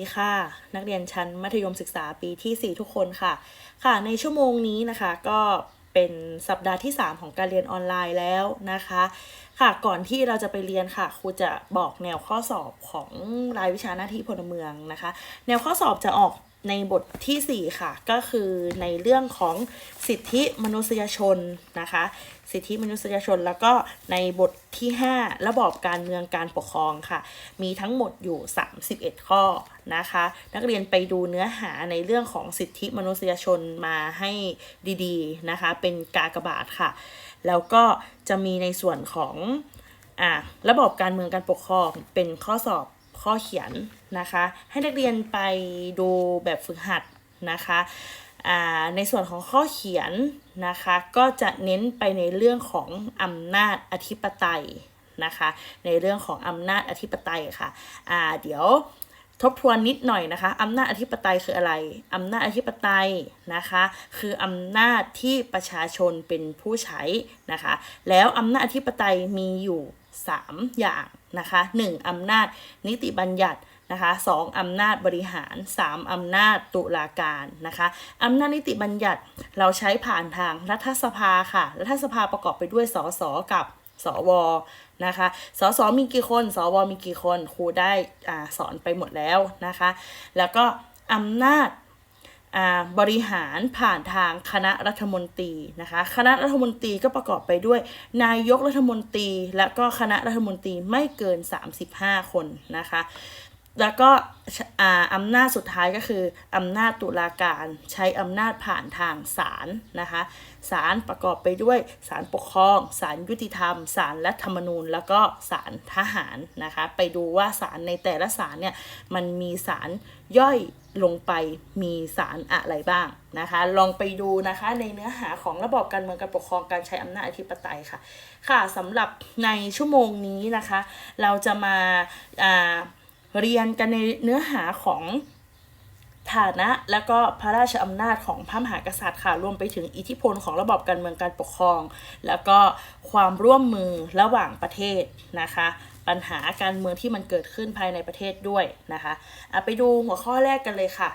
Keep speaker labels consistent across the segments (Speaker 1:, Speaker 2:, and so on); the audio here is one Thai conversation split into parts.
Speaker 1: ีค่ะนักเรียนชั้นมัธยมศึกษาปีที่ 4 ทุกคนค่ะ ค่ะ ในชั่วโมงนี้นะคะก็เป็นสัปดาห์ที่ 3 ของการเรียนออนไลน์แล้วนะคะ ค่ะก่อนที่เราจะไปเรียนค่ะครูจะบอกแนวข้อสอบของรายวิชาหน้าที่พลเมืองนะคะ แนวข้อสอบจะออก ในบทที่ 4 ค่ะ ก็คือในเรื่องของสิทธิมนุษยชนนะคะ สิทธิมนุษยชนแล้วก็ในบทที่ 5 ระบอบการเมืองการปกครองค่ะ มีทั้งหมดอยู่ 31 ข้อนะคะ นักเรียนไปดูเนื้อหาในเรื่องของสิทธิมนุษยชนมาให้ดีๆนะคะ เป็นกากบาทค่ะ แล้วก็จะมีในส่วนของอ่าระบอบการเมืองการปกครองเป็นข้อสอบ ข้อเขียนนะคะ ให้นักเรียนไปดูแบบฝึกหัดนะคะในส่วนของข้อเขียนนะคะ ก็จะเน้นไปในเรื่องของอำนาจอธิปไตยนะคะ ในเรื่องของอำนาจอธิปไตยค่ะอ่าเดี๋ยวทบทวนนิดหน่อยนะคะอำนาจอธิปไตยคืออะไรอำนาจอธิปไตยนะคะ คืออำนาจที่ประชาชนเป็นผู้ใช้นะคะ แล้วอำนาจอธิปไตยมีอยู่ 3 อย่าง นะคะ 1. อำนาจนิติบัญญัตินะคะ 2. อำนาจบริหาร 3. อำนาจตุลาการนะคะอำนาจนิติบัญญัติเราใช้ผ่านทางรัฐสภาค่ะ รัฐสภาประกอบไปด้วยสสกับสวนะคะ สสมีกี่คน สวมีกี่คน ครูได้อสอนไปหมดแล้วนะคะ แล้วก็อำนาจ บริหารผ่านทางคณะรัฐมนตรีนะคะคณะรัฐมนตรีก็ประกอบไปด้วย นายกรัฐมนตรี และก็คณะรัฐมนตรีไม่เกิน 35 คนนะคะแล้วก็ออำนาจสุดท้ายก็คืออำนาจตุลาการใช้อำนาจผ่านทางศาลนะคะศาลประกอบไปด้วยศาลปกครองศาลยุติธรรมศาลรัฐธรรมนูญ แล้วก็ศาลทหารนะคะไปดูว่าศาลในแต่ละศาลเนี่ยมันมีศาลย่อย ลงไปมีศาลอะไรบ้างนะคะ ลองไปดูนะคะในเนื้อหาของระบอบการเมืองการปกครองการใช้อำนาจอธิปไตยค่ะ ค่ะสำหรับในชั่วโมงนี้นะคะ เราจะมาาเรียนกันในเนื้อหาของฐานะและก็พระราชอำนาจของพระมหากษัตริย์ค่ะรวมไปถึงอิทธิพลของระบบการเมืองการปกครอง แล้วก็ความร่วมมือระหว่างประเทศนะคะ ปัญหาการเมืองที่มันเกิดขึ้นภายในประเทศด้วยนะคะอะไปดูหัวข้อแรกกันเลยค่ะ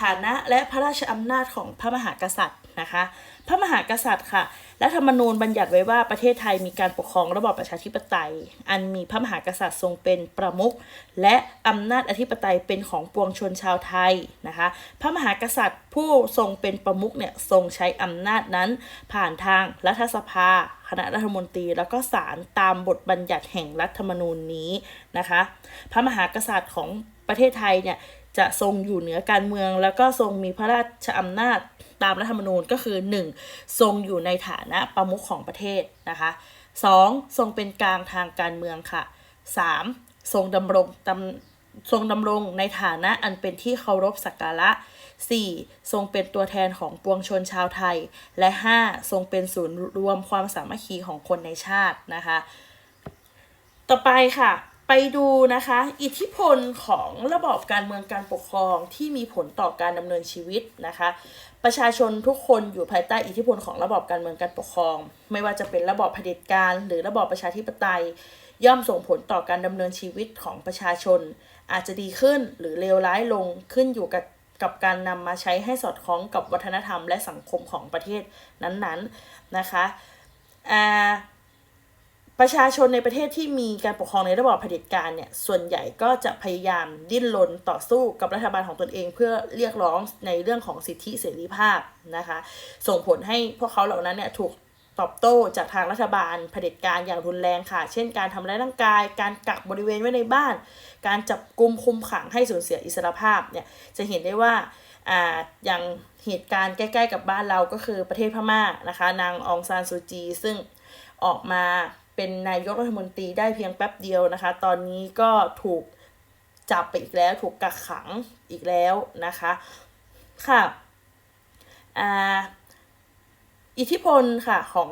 Speaker 1: ฐานะและพระราชอำนาจของพระมหากษัตริย์นะคะ พระมหากษัตริย์ค่ะ รัฐธรรมนูญบัญญัติไว้ว่าประเทศไทยมีการปกครองระบอบประชาธิปไตย อันมีพระมหากษัตริย์ทรงเป็นประมุขและอำนาจอธิปไตยเป็นของปวงชนชาวไทยนะคะ พระมหากษัตริย์ผู้ทรงเป็นประมุขเนี่ยทรงใช้อำนาจนั้น ผ่านทางรัฐสภา คณะรัฐมนตรีแล้วก็ศาลตามบทบัญญัติแห่งรัฐธรรมนูญนี้นะคะ พระมหากษัตริย์ของประเทศไทยเนี่ยจะทรงอยู่เหนือการเมือง แล้วก็ทรงมีพระราชอำนาจ ตามรัฐธรรมนูญก็คือ 1. ทรงอยู่ในฐานะประมุขของประเทศนะคะ 2. ทรงเป็นกลางทางการเมืองค่ะ 3. ทรงดำรงตำทรงดำรงในฐานะอันเป็นที่เคารพสักการะ 4. ทรงเป็นตัวแทนของปวงชนชาวไทย และ 5. ทรงเป็นศูนย์รวมความสามัคคีของคนในชาตินะคะ ต่อไปค่ะ ไปดูนะคะ อิทธิพลของระบอบการเมืองการปกครองที่มีผลต่อการดำเนินชีวิตนะคะ ประชาชนทุกคนอยู่ภายใต้อิทธิพลของระบอบการเมืองการปกครอง ไม่ว่าจะเป็นระบอบเผด็จการ หรือระบอบประชาธิปไตย ย่อมส่งผลต่อการดำเนินชีวิตของประชาชน อาจจะดีขึ้นหรือเลวร้ายลงขึ้นอยู่กับกับการนำมาใช้ให้สอดคล้องกับวัฒนธรรมและสังคมของประเทศนั้นๆนะคะอ่า ประชาชนในประเทศที่มีการปกครองในระบอบเผด็จการเนี่ย ส่วนใหญ่ก็จะพยายามดิ้นรนต่อสู้กับรัฐบาลของตนเอง เพื่อเรียกร้องในเรื่องของสิทธิเสรีภาพนะคะ ส่งผลให้พวกเขาเหล่านั้นเนี่ยถูกตอบโต้จากทางรัฐบาลเผด็จการอย่างรุนแรงค่ะ เช่นการทำร้ายร่างกาย การกักบริเวณไว้ในบ้าน การจับกลุมคุมขังให้สูญเสียอิสรภาพเนี่ย จะเห็นได้ว่าอ่าอย่างเหตุการณ์ใกล้ๆกับบ้านเราก็คือประเทศพม่านะคะ นางองซานซูจี ซึ่งออกมา เป็นนายกรัฐมนตรีได้เพียงแป๊บเดียวนะคะ ตอนนี้ก็ถูกจับไปอีกแล้วถูกกักขังอีกแล้วนะคะค่ะอ่าอิทธิพลค่ะของ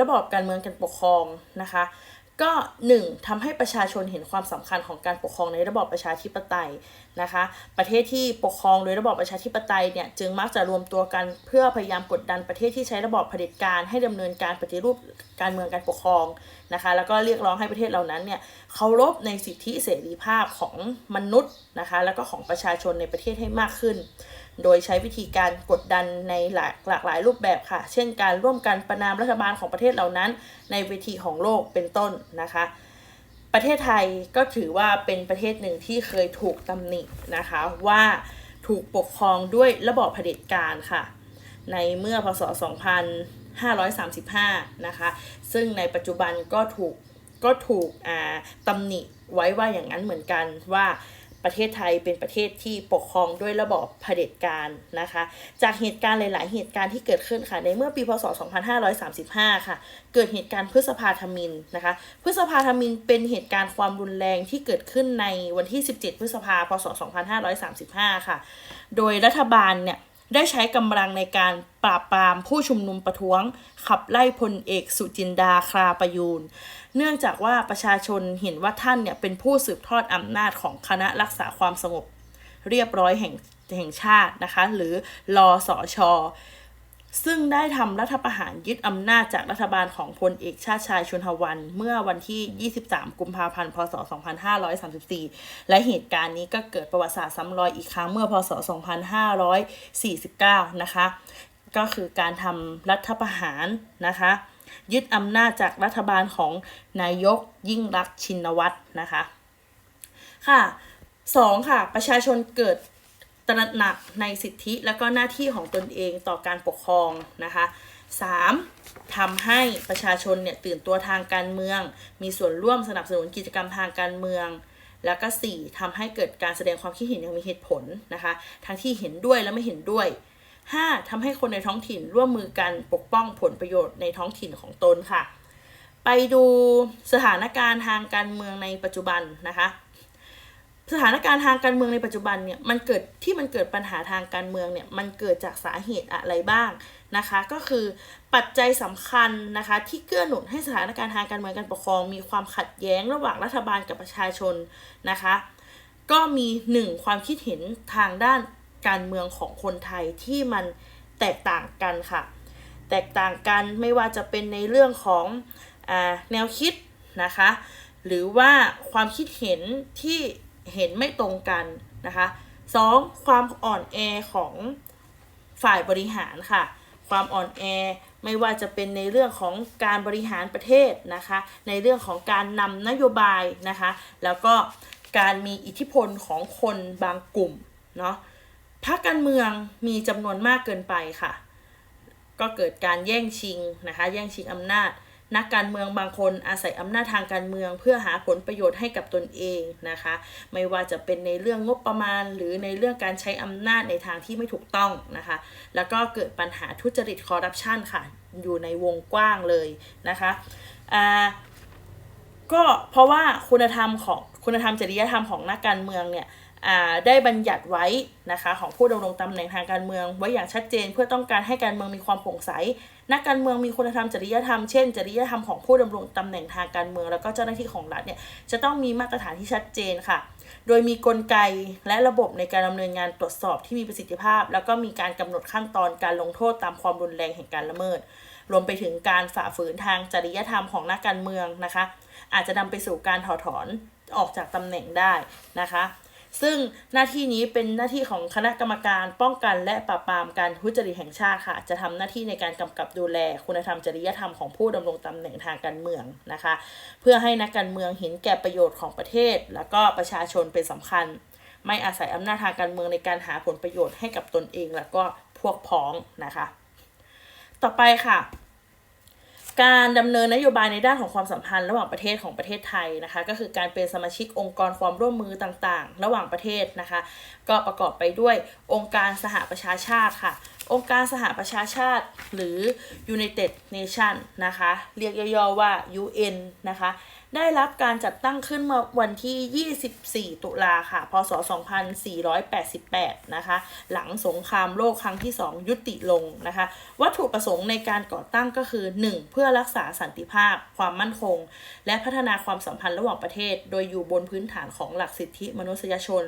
Speaker 1: ระบอบการเมืองการปกครองนะคะ ก็หนึ่งทำให้ประชาชนเห็นความสำคัญของการปกครองในระบอบประชาธิปไตยนะคะ ประเทศที่ปกครองโดยระบอบประชาธิปไตยเนี่ยจึงมักจะรวมตัวกันเพื่อพยายามกดดันประเทศที่ใช้ระบอบเผด็จการให้ดำเนินการปฏิรูปการเมืองการปกครองนะคะ แล้วก็เรียกร้องให้ประเทศเหล่านั้นเนี่ยเคารพในสิทธิเสรีภาพของมนุษย์นะคะ แล้วก็ของประชาชนในประเทศให้มากขึ้น โดยใช้วิธีการกดดันในหลากหลากหลายรูปแบบค่ะ เช่นการร่วมกันประนามรัฐบาลของประเทศเหล่านั้น ในเวทีของโลกเป็นต้นนะคะ ประเทศไทยก็ถือว่าเป็นประเทศหนึ่งที่เคยถูกตำหนินะคะว่าถูกปกครองด้วยระบอบเผด็จการค่ะ ในเมื่อพศ 2535 นะคะ ซึ่งในปัจจุบันก็ถูกก็ถูกตำหนิไว้ว่าอย่างนั้นเหมือนกันว่า ประเทศไทยเป็นประเทศที่ปกครองด้วยระบอบเผด็จการนะคะ จากเหตุการณ์หลาย ๆ เหตุการณ์ที่เกิดขึ้นค่ะในเมื่อปีพศ 2535 ค่ะ เกิดเหตุการณ์พฤษภาธมินนะคะ พฤษภาธมินเป็นเหตุการณ์ความรุนแรงที่เกิดขึ้นในวันที่ 17 พฤษภาพศ 2535 ค่ะ โดยรัฐบาลเนี่ย ได้ใช้กำลังในการปราบปรามผู้ชุมนุมประท้วง ขับไล่พลเอกสุจินดาคราประยูน เนื่องจากว่าประชาชนเห็นว่าท่านเนี่ยเป็นผู้สืบทอดอำนาจของคณะรักษาความสงบ เรียบร้อยแห่งแห่งชาตินะคะ หรือรอสอชอ ซึ่งได้ทำรัฐประหารยึดอำนาจจากรัฐบาลของพลเอกชาติชายชุนหวัน เมื่อวันที่ 23 กุมภาพันธ์ พศ 2534 และเหตุการณ์นี้ก็เกิดประวัติศาสตร์ซ้ำรอยอีกครั้งเมื่อ พศ 2549 นะคะ ก็คือการทำรัฐประหารนะคะ ยึดอำนาจจากรัฐบาลของนายกยิ่งรักชินวัตรนะคะ ค่ะสองค่ะ ประชาชนเกิด ตระหนักในสิทธิและก็หน้าที่ของตนเองต่อการปกครองนะคะสามทำให้ประชาชนเนี่ยตื่นตัวทางการเมือง มีส่วนร่วมสนับสนุนกิจกรรมทางการเมือง แล้วก็สี่ทำให้เกิดการแสดงความคิดเห็นอย่างมีเหตุผลนะคะ ทั้งที่เห็นด้วยและไม่เห็นด้วย 5. ทำให้คนในท้องถิ่นร่วมมือกันปกป้องผลประโยชน์ในท้องถิ่นของตนค่ะ ไปดูสถานการณ์ทางการเมืองในปัจจุบันนะคะ สถานการณ์ทางการเมืองในปัจจุบันเนี่ยมันเกิดที่มันเกิดปัญหาทางการเมืองเนี่ยมันเกิดจากสาเหตุอะไรบ้างนะคะ ก็คือปัจจัยสำคัญนะคะที่เกื้อหนุนให้สถานการณ์ทางการเมืองการปกครอง มีความขัดแย้งระหว่างรัฐบาลกับประชาชนนะคะ ก็มีหนึ่งความคิดเห็นทางด้านการเมืองของคนไทยที่มันแตกต่างกันค่ะ แตกต่างกันไม่ว่าจะเป็นในเรื่องของอแนวคิดนะคะ หรือว่าความคิดเห็นที่ เห็นไม่ตรงกันนะคะสองความอ่อนแอของฝ่ายบริหารค่ะ ความอ่อนแอไม่ว่าจะเป็นในเรื่องของการบริหารประเทศนะคะ ในเรื่องของการนำนโยบายนะคะ แล้วก็การมีอิทธิพลของคนบางกลุ่มเนาะพรรคการเมืองมีจำนวนมากเกินไปค่ะ ก็เกิดการแย่งชิงนะคะ แย่งชิงอำนาจ นักการเมืองบางคนอาศัยอำนาจทางการเมืองเพื่อหาผลประโยชน์ให้กับตนเองนะคะ ไม่ว่าจะเป็นในเรื่องงบประมาณ หรือในเรื่องการใช้อำนาจในทางที่ไม่ถูกต้องนะคะ แล้วก็เกิดปัญหาทุจริตคอร์รัปชันค่ะ อยู่ในวงกว้างเลยนะคะอ่าก็เพราะว่าคุณธรรมของคุณธรรมจริยธรรมของนักการเมืองเนี่ยอ่าได้บัญญัติไว้นะคะของผู้ดำรงตำแหน่งทางการเมือง ไว้อย่างชัดเจนเพื่อต้องการให้การเมืองมีความโปร่งใส นักการเมืองมีคุณธรรมจริยธรรมเช่นจริยธรรมของผู้ดำรงตำแหน่งทางการเมืองแล้วก็เจ้าหน้าที่ของรัฐเนี่ยจะต้องมีมาตรฐานที่ชัดเจนค่ะ โดยมีกลไกและระบบในการดำเนินงานตรวจสอบที่มีประสิทธิภาพ แล้วก็มีการกำหนดขั้นตอนการลงโทษตามความรุนแรงแห่งการละเมิด รวมไปถึงการฝ่าฝืนทางจริยธรรมของนักการเมืองนะคะ อาจจะนำไปสู่การถอดถอนออกจากตำแหน่งได้นะคะ ซึ่งหน้าที่นี้เป็นหน้าที่ของคณะกรรมการป้องกันและปราบปรามการทุจริตแห่งชาติค่ะ จะทำหน้าที่ในการกำกับดูแลคุณธรรมจริยธรรมของผู้ดำรงตำแหน่งทางการเมืองนะคะ เพื่อให้นักการเมืองเห็นแก่ประโยชน์ของประเทศ แล้วก็ประชาชนเป็นสำคัญ ไม่อาศัยอำนาจทางการเมืองในการหาผลประโยชน์ให้กับตนเอง แล้วก็พวกพ้องนะคะ ต่อไปค่ะ การดำเนินนโยบายในด้านของความสัมพันธ์ระหว่างประเทศของประเทศไทยนะคะ ก็คือการเป็นสมาชิกองค์กรความร่วมมือต่างๆ ระหว่างประเทศนะคะ ก็ประกอบไปด้วยองค์การสหประชาชาติค่ะ องค์การสหประชาชาติหรือ United Nation นะคะ เรียกย่อๆว่า UN นะคะ ได้รับการจัดตั้งขึ้นเมื่อวันที่ 24 ตุลาค่ะ พศ 2488 นะคะ หลังสงครามโลกครั้งที่ 2 ยุติลงนะคะ วัตถุประสงค์ในการก่อตั้งก็คือ 1. เพื่อรักษาสันติภาพ ความมั่นคง และพัฒนาความสัมพันธ์ระหว่างประเทศ โดยอยู่บนพื้นฐานของหลักสิทธิมนุษยชน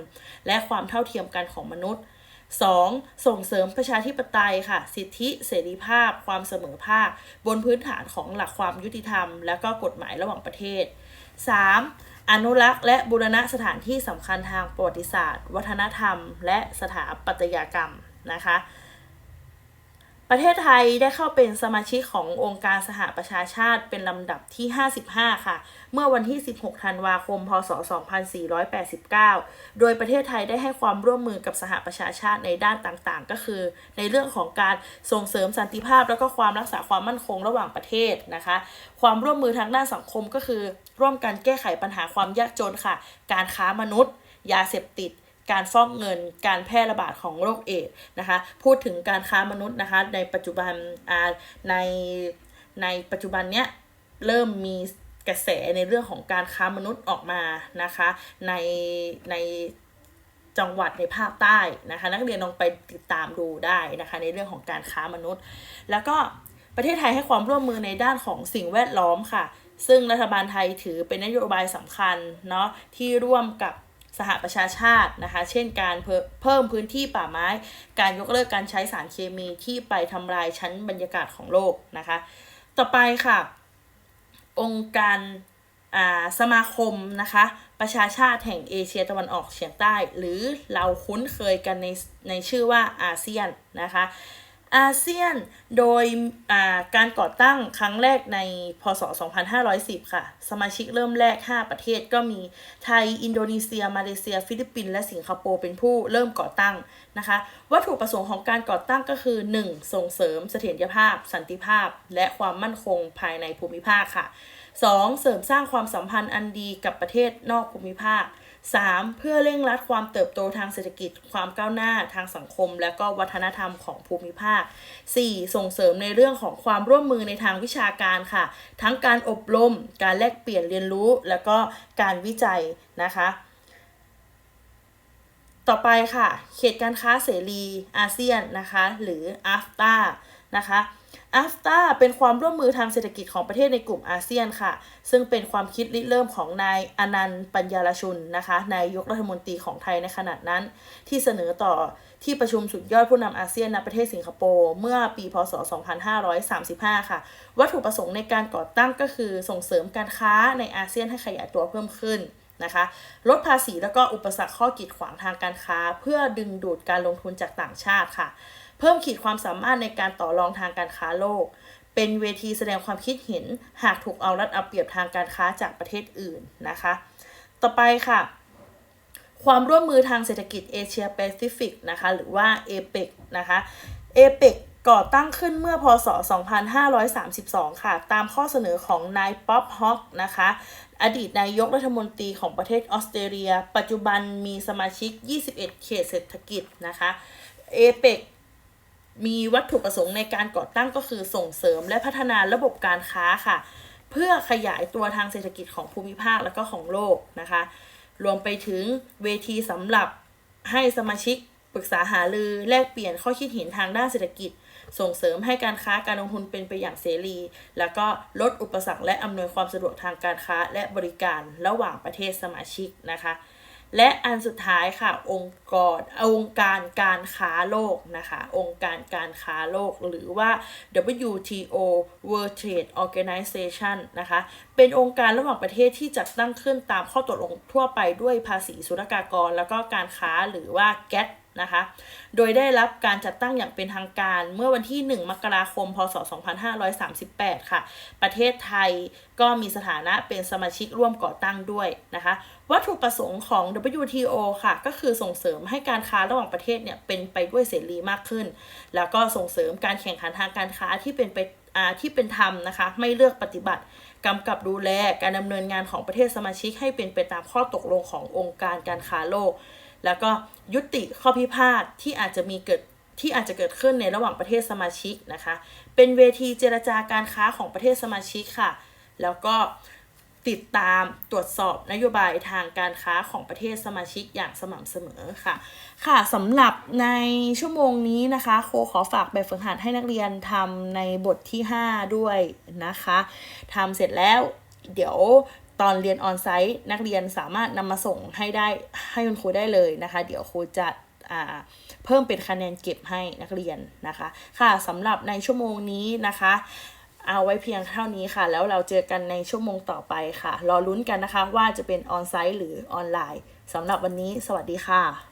Speaker 1: และความเท่าเทียมกันของมนุษย์ 2. ส่งเสริมประชาธิปไตยค่ะ สิทธิเสรีภาพ ความเสมอภาค บนพื้นฐานของหลักความยุติธรรม และก็กฎหมายระหว่างประเทศ 3. อนุรักษ์และบูรณะสถานที่สำคัญทางประวัติศาสตร์ วัฒนธรรม และสถาปัตยกรรมนะคะ ประเทศไทยได้เข้าเป็นสมาชิกขององค์การสหประชาชาติเป็นลำดับที่ 55 ค่ะ เมื่อวันที่ 16 ธันวาคม พศ 2489 โดยประเทศไทยได้ให้ความร่วมมือกับสหประชาชาติในด้านต่างๆ ก็คือ ในเรื่องของการส่งเสริมสันติภาพ แล้วก็ความรักษาความมั่นคงระหว่างประเทศนะคะ ความร่วมมือทางด้านสังคมก็คือ ร่วมกันแก้ไขปัญหาความยากจนค่ะ การค้ามนุษย์ ยาเสพติด การฟอกเงินการแพร่ระบาดของโรคเอดนะคะ พูดถึงการค้ามนุษย์นะคะ ในปัจจุบันในในปัจจุบันเนี้ยเริ่มมีกระแสในเรื่องของการค้ามนุษย์ออกมานะคะ ในในจังหวัดในภาคใต้นะคะ นักเรียนลองไปติดตามดูได้นะคะ ในเรื่องของการค้ามนุษย์ แล้วก็ประเทศไทยให้ความร่วมมือในด้านของสิ่งแวดล้อมค่ะ ซึ่งรัฐบาลไทยถือเป็นนโยบายสำคัญเนาะที่ร่วมกับ สหประชาชาตินะคะ เช่นการเพิ่มพื้นที่ป่าไม้ การยกเลิกการใช้สารเคมีที่ไปทำลายชั้นบรรยากาศของโลกนะคะ ต่อไปค่ะ องค์การอ่าสมาคมนะคะ ประชาชาติแห่งเอเชียตะวันออกเฉียงใต้ หรือเราคุ้นเคยกันในในชื่อว่าอาเซียนนะคะ อาเซียนโดยการก่อตั้งครั้งแรกในพศ 2510 ค่ะ สมาชิกเริ่มแรก 5 ประเทศก็มีไทย อินโดนีเซีย มาเลเซีย ฟิลิปปินส์และสิงคโปร์เป็นผู้เริ่มก่อตั้งนะคะ วัตถุประสงค์ของการก่อตั้งก็คือ 1. ส่งเสริมเสถียรภาพ สันติภาพ และความมั่นคงภายในภูมิภาคค่ะ 2. เสริมสร้างความสัมพันธ์อันดีกับประเทศนอกภูมิภาค 3. เพื่อเร่งรัดความเติบโตทางเศรษฐกิจ ความก้าวหน้าทางสังคม และก็วัฒนธรรมของภูมิภาค 4. ส่งเสริมในเรื่องของความร่วมมือในทางวิชาการค่ะ ทั้งการอบรม การแลกเปลี่ยนเรียนรู้ แล้วก็การวิจัยนะคะ ต่อไปค่ะ เขตการค้าเสรีอาเซียนนะคะ หรือ AFTA นะคะ AFTA เป็นความร่วมมือทางเศรษฐกิจของประเทศในกลุ่มอาเซียนค่ะ ซึ่งเป็นความคิดริเริ่มของนายอนันต์ปัญญารชุนนะคะนายกรัฐมนตรีของไทยในขณะนั้น ที่เสนอต่อที่ประชุมสุดยอดผู้นำอาเซียนณประเทศสิงคโปร์เมื่อปีพศ 2535 ค่ะ วัตถุประสงค์ในการก่อตั้งก็คือส่งเสริมการค้าในอาเซียนให้ขยายตัวเพิ่มขึ้นนะคะลดภาษีแล้วก็อุปสรรคข้อกีดขวางทางการค้า เพื่อดึงดูดการลงทุนจากต่างชาติค่ะ เพิ่มขีดความสามารถในการต่อรองทางการค้าโลก เป็นเวทีแสดงความคิดเห็น หากถูกเอารัดเอาเปรียบทางการค้าจากประเทศอื่นนะคะ ต่อไปค่ะ ความร่วมมือทางเศรษฐกิจเอเชียแปซิฟิกนะคะ หรือว่า a p e c นะคะ a p e c ก่อตั้งขึ้นเมื่อพศ 2532 ค่ะ ตามข้อเสนอของนายป๊อบฮอกนะคะ อดีตนายกรัฐมนตรีของประเทศออสเตรเลีย ปัจจุบันมีสมาชิก 21 เขตเศรษฐกิจนะคะ a p e c มีวัตถุประสงค์ในการก่อตั้งก็คือส่งเสริมและพัฒนาระบบการค้าค่ะ เพื่อขยายตัวทางเศรษฐกิจของภูมิภาคและก็ของโลกนะคะ รวมไปถึงเวทีสำหรับให้สมาชิกปรึกษาหารือแลกเปลี่ยนข้อคิดเห็นทางด้านเศรษฐกิจ ส่งเสริมให้การค้าการลงทุนเป็นไปอย่างเสรี แล้วก็ลดอุปสรรคและอำนวยความสะดวกทางการค้าและบริการระหว่างประเทศสมาชิกนะคะ และอันสุดท้ายค่ะองค์กรองค์การการค้าโลกนะคะองค์การการค้าโลกหรือว่า WTO World Trade Organization นะคะเป็นองค์การระหว่างประเทศที่จัดตั้งขึ้นตามข้อตกลงทั่วไปด้วยภาษีศุลกากร แล้วก็การค้าหรือว่า GATT นะคะ โดยได้รับการจัดตั้งอย่างเป็นทางการเมื่อวันที่ 1 มกราคม พศ 2538 ค่ะ ประเทศไทยก็มีสถานะเป็นสมาชิกร่วมก่อตั้งด้วยนะคะ วัตถุประสงค์ของ WTO ค่ะ ก็คือส่งเสริมให้การค้าระหว่างประเทศเนี่ยเป็นไปด้วยเสรีมากขึ้น แล้วก็ส่งเสริมการแข่งขันทางการค้าที่เป็นไปที่เป็นธรรมนะคะ ไม่เลือกปฏิบัติกำกับดูแลการดำเนินงานของประเทศสมาชิกให้เป็นไปตามข้อตกลงขององค์การการค้าโลก แล้วก็ยุติข้อพิพาทที่อาจจะมีเกิดที่อาจจะเกิดขึ้นในระหว่างประเทศสมาชิกนะคะ เป็นเวทีเจรจาการค้าของประเทศสมาชิกค่ะ แล้วก็ติดตามตรวจสอบนโยบายทางการค้าของประเทศสมาชิกอย่างสม่ำเสมอค่ะ ค่ะสำหรับในชั่วโมงนี้นะคะ โคขอฝากแบบฝึกหัดให้นักเรียนทำในบทที่ 5 ด้วยนะคะทำเสร็จแล้วเดี๋ยว ตอนเรียนออนไซต์นักเรียนสามารถนำมาส่งให้ได้ให้คุณครูได้เลยนะคะ เดี๋ยวครูจะอ่าเพิ่มเป็นคะแนนเก็บให้นักเรียนนะคะ ค่ะสำหรับในชั่วโมงนี้นะคะ เอาไว้เพียงเท่านี้ค่ะ แล้วเราเจอกันในชั่วโมงต่อไปค่ะ รอลุ้นกันนะคะว่าจะเป็นออนไซต์หรือออนไลน์สำหรับวันนี้ สวัสดีค่ะ